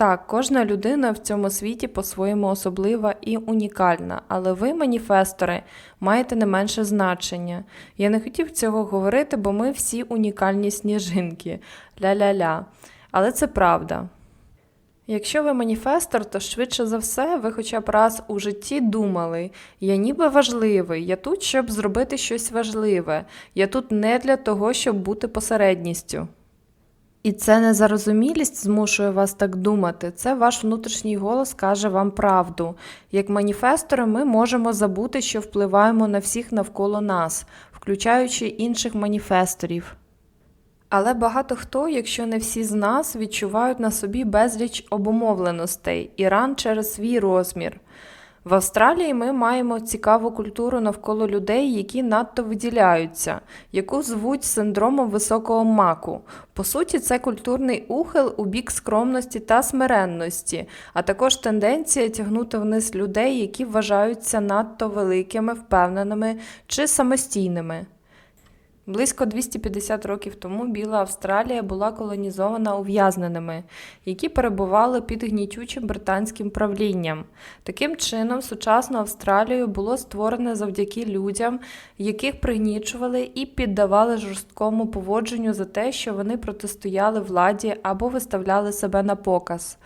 Так, кожна людина в цьому світі по-своєму особлива і унікальна, але ви, маніфестори, маєте не менше значення. Я не хотів цього говорити, бо ми всі унікальні сніжинки. Ля-ля-ля. Але це правда. Якщо ви маніфестор, то швидше за все ви хоча б раз у житті думали: я ніби важливий, я тут, щоб зробити щось важливе, я тут не для того, щоб бути посередністю. І це незарозумілість змушує вас так думати. Це ваш внутрішній голос каже вам правду. Як маніфестори, ми можемо забути, що впливаємо на всіх навколо нас, включаючи інших маніфесторів. Але багато хто, якщо не всі з нас, відчувають на собі безліч обумовленостей і ран через свій розмір. В Австралії ми маємо цікаву культуру навколо людей, які надто виділяються, яку звуть синдромом високого маку. По суті, це культурний ухил у бік скромності та смиренності, а також тенденція тягнути вниз людей, які вважаються надто великими, впевненими чи самостійними. Близько 250 років тому Біла Австралія була колонізована ув'язненими, які перебували під гнітючим британським правлінням. Таким чином, сучасну Австралію було створене завдяки людям, яких пригнічували і піддавали жорсткому поводженню за те, що вони протистояли владі або виставляли себе на показ.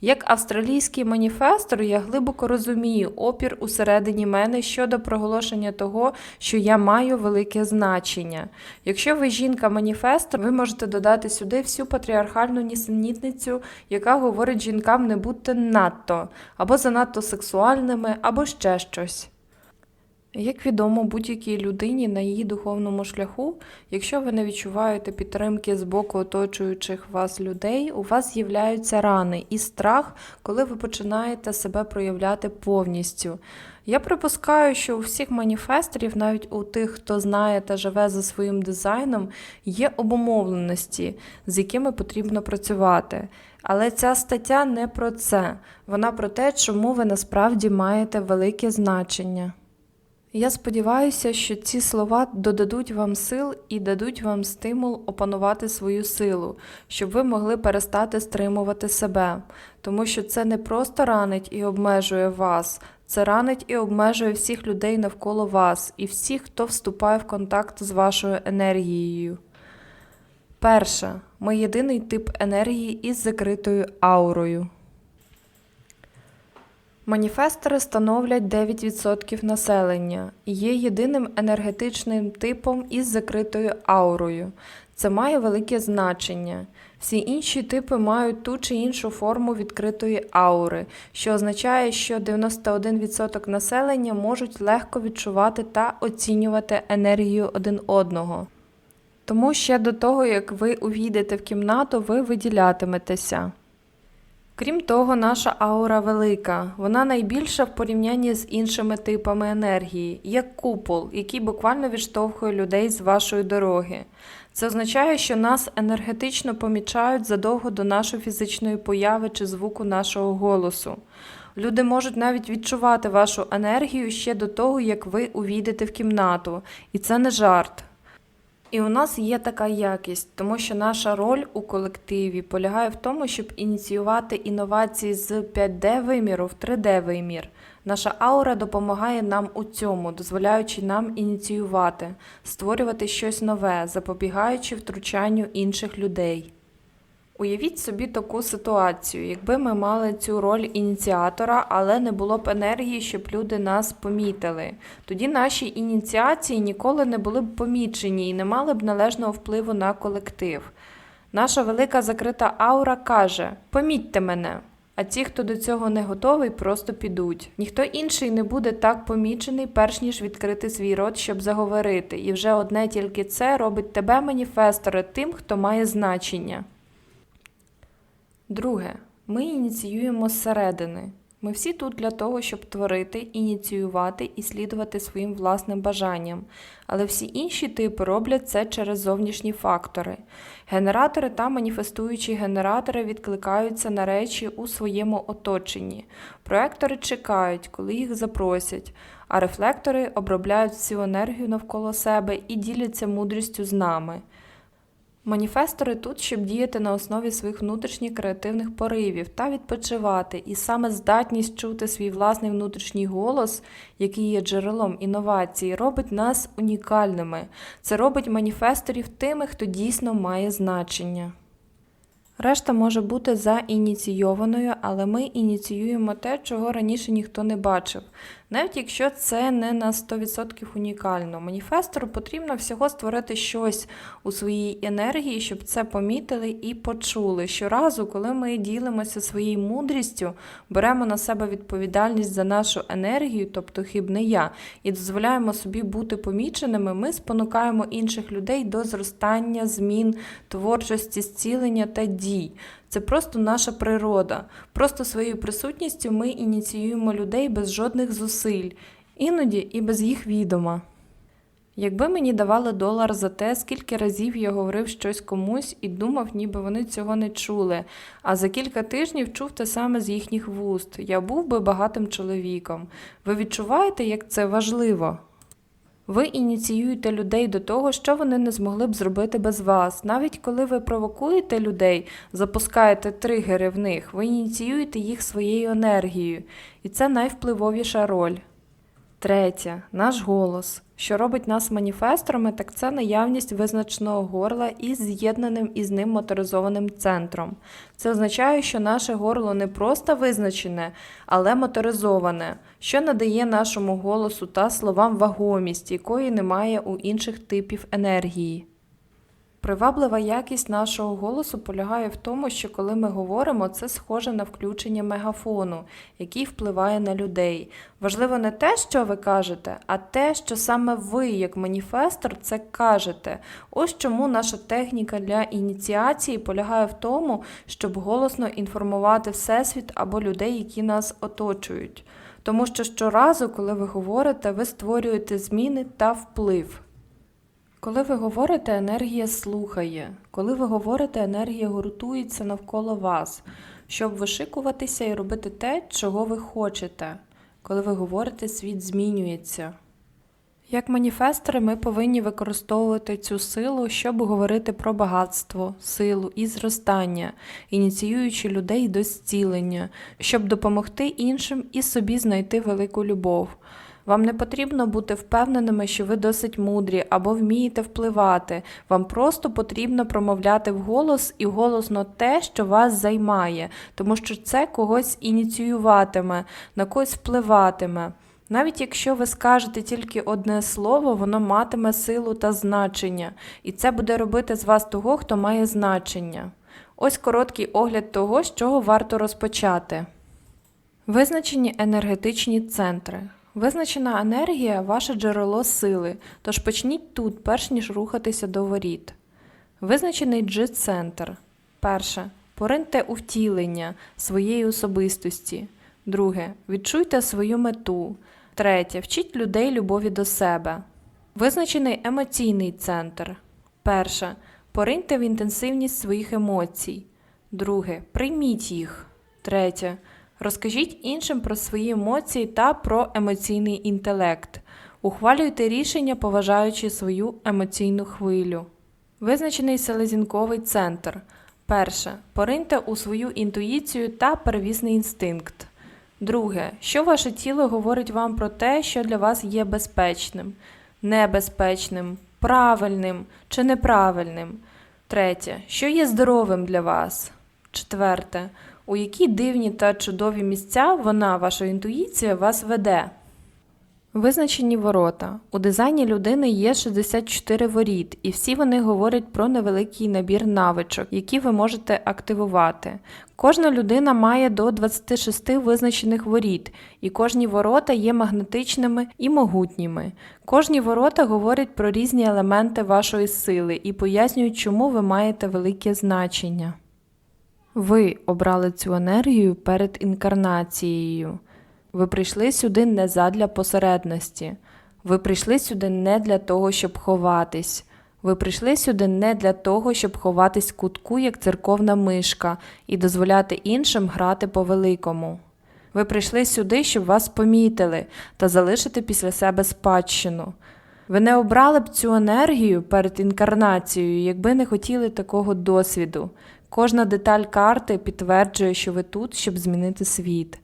Як австралійський маніфестор, я глибоко розумію опір усередині мене щодо проголошення того, що я маю велике значення. Якщо ви жінка-маніфестор, ви можете додати сюди всю патріархальну нісенітницю, яка говорить жінкам не бути надто, або занадто сексуальними, або ще щось. Як відомо будь-якій людині на її духовному шляху, якщо ви не відчуваєте підтримки з боку оточуючих вас людей, у вас з'являються рани і страх, коли ви починаєте себе проявляти повністю. Я припускаю, що у всіх маніфесторів, навіть у тих, хто знає та живе за своїм дизайном, є обумовленості, з якими потрібно працювати. Але ця стаття не про це, вона про те, чому ви насправді маєте велике значення. Я сподіваюся, що ці слова додадуть вам сил і дадуть вам стимул опанувати свою силу, щоб ви могли перестати стримувати себе, тому що це не просто ранить і обмежує вас, це ранить і обмежує всіх людей навколо вас і всіх, хто вступає в контакт з вашою енергією. Перше, ми єдиний тип енергії із закритою аурою. Маніфестори становлять 9% населення і є єдиним енергетичним типом із закритою аурою. Це має велике значення. Всі інші типи мають ту чи іншу форму відкритої аури, що означає, що 91% населення можуть легко відчувати та оцінювати енергію один одного. Тому ще до того, як ви увійдете в кімнату, ви виділятиметеся. Крім того, наша аура велика. Вона найбільша в порівнянні з іншими типами енергії, як купол, який буквально відштовхує людей з вашої дороги. Це означає, що нас енергетично помічають задовго до нашої фізичної появи чи звуку нашого голосу. Люди можуть навіть відчувати вашу енергію ще до того, як ви увійдете в кімнату, і це не жарт. І у нас є така якість, тому що наша роль у колективі полягає в тому, щоб ініціювати інновації з 5D виміру в 3D вимір. Наша аура допомагає нам у цьому, дозволяючи нам ініціювати, створювати щось нове, запобігаючи втручанню інших людей. Уявіть собі таку ситуацію, якби ми мали цю роль ініціатора, але не було б енергії, щоб люди нас помітили. Тоді наші ініціації ніколи не були б помічені і не мали б належного впливу на колектив. Наша велика закрита аура каже: Помітьте мене. А ті, хто до цього не готовий, просто підуть. Ніхто інший не буде так помічений, перш ніж відкрити свій рот, щоб заговорити. І вже одне тільки це робить тебе, маніфестора, тим, хто має значення. Друге, ми ініціюємо зсередини. Ми всі тут для того, щоб творити, ініціювати і слідувати своїм власним бажанням, але всі інші типи роблять це через зовнішні фактори. Генератори та маніфестуючі генератори відкликаються на речі у своєму оточенні. Проектори чекають, коли їх запросять, а рефлектори обробляють всю енергію навколо себе і діляться мудрістю з нами. Маніфестори тут, щоб діяти на основі своїх внутрішніх креативних поривів та відпочивати, і саме здатність чути свій власний внутрішній голос, який є джерелом інновацій, робить нас унікальними. Це робить маніфесторів тими, хто дійсно має значення. Решта може бути заініційованою, але ми ініціюємо те, чого раніше ніхто не бачив. Навіть якщо це не на 100% унікально. Маніфестору потрібно всього створити щось у своїй енергії, щоб це помітили і почули. Щоразу, коли ми ділимося своєю мудрістю, беремо на себе відповідальність за нашу енергію, тобто хибне я, і дозволяємо собі бути поміченими, ми спонукаємо інших людей до зростання, змін, творчості, зцілення та дій. Це просто наша природа. Просто своєю присутністю ми ініціюємо людей без жодних зусиль, іноді і без їх відома. Якби мені давали долар за те, скільки разів я говорив щось комусь і думав, ніби вони цього не чули, а за кілька тижнів чув те саме з їхніх вуст, я був би багатим чоловіком. Ви відчуваєте, як це важливо? Ви ініціюєте людей до того, що вони не змогли б зробити без вас. Навіть коли ви провокуєте людей, запускаєте тригери в них, ви ініціюєте їх своєю енергією, і це найвпливовіша роль. Третє наш голос. Що робить нас маніфесторами, так це наявність визначеного горла із з'єднаним із ним моторизованим центром. Це означає, що наше горло не просто визначене, але моторизоване, що надає нашому голосу та словам вагомість, якої немає у інших типів енергії. Приваблива якість нашого голосу полягає в тому, що коли ми говоримо, це схоже на включення мегафону, який впливає на людей. Важливо не те, що ви кажете, а те, що саме ви, як маніфестор, це кажете. Ось чому наша техніка для ініціації полягає в тому, щоб голосно інформувати Всесвіт або людей, які нас оточують. Тому що щоразу, коли ви говорите, ви створюєте зміни та вплив. Коли ви говорите, енергія слухає. Коли ви говорите, енергія гуртується навколо вас, щоб вишикуватися і робити те, чого ви хочете. Коли ви говорите, світ змінюється. Як маніфестори, ми повинні використовувати цю силу, щоб говорити про багатство, силу і зростання, ініціюючи людей до зцілення, щоб допомогти іншим і собі знайти велику любов. Вам не потрібно бути впевненими, що ви досить мудрі або вмієте впливати. Вам просто потрібно промовляти вголос і голосно те, що вас займає, тому що це когось ініціюватиме, на когось впливатиме. Навіть якщо ви скажете тільки одне слово, воно матиме силу та значення, і це буде робити з вас того, хто має значення. Ось короткий огляд того, з чого варто розпочати. Визначені енергетичні центри. Визначена енергія ваше джерело сили, тож почніть тут, перш ніж рухатися до воріт. Визначений G-центр. Перше. Пориньте втілення своєї особистості. Друге. Відчуйте свою мету. Третє. Вчіть людей любові до себе. Визначений емоційний центр. Перше. Пориньте в інтенсивність своїх емоцій. Друге. Прийміть їх. Третє. Розкажіть іншим про свої емоції та про емоційний інтелект. Ухвалюйте рішення, поважаючи свою емоційну хвилю. Визначений селезінковий центр. Перше. Пориньте у свою інтуїцію та первісний інстинкт. Друге. Що ваше тіло говорить вам про те, що для вас є безпечним, небезпечним, правильним чи неправильним. Третє. Що є здоровим для вас? Четверте. У які дивні та чудові місця вона, ваша інтуїція, вас веде? Визначені ворота. У дизайні людини є 64 воріт, і всі вони говорять про невеликий набір навичок, які ви можете активувати. Кожна людина має до 26 визначених воріт, і кожні ворота є магнетичними і могутніми. Кожні ворота говорять про різні елементи вашої сили і пояснюють, чому ви маєте велике значення. Ви обрали цю енергію перед інкарнацією. Ви прийшли сюди не задля посередності. Ви прийшли сюди не для того, щоб ховатись. Ви прийшли сюди не для того, щоб ховатись кутку, як церковна мишка, і дозволяти іншим грати по великому. Ви прийшли сюди, щоб вас помітили та залишити після себе спадщину. Ви не обрали б цю енергію перед інкарнацією, якби не хотіли такого досвіду. Кожна деталь карти підтверджує, що ви тут, щоб змінити світ.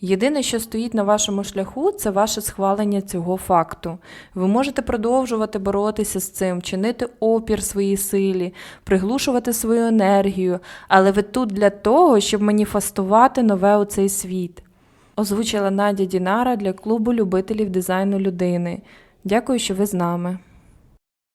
Єдине, що стоїть на вашому шляху, це ваше схвалення цього факту. Ви можете продовжувати боротися з цим, чинити опір своїй силі, приглушувати свою енергію, але ви тут для того, щоб маніфестувати нове у цей світ. Озвучила Надя Дінара для клубу любителів дизайну людини. Дякую, що ви з нами.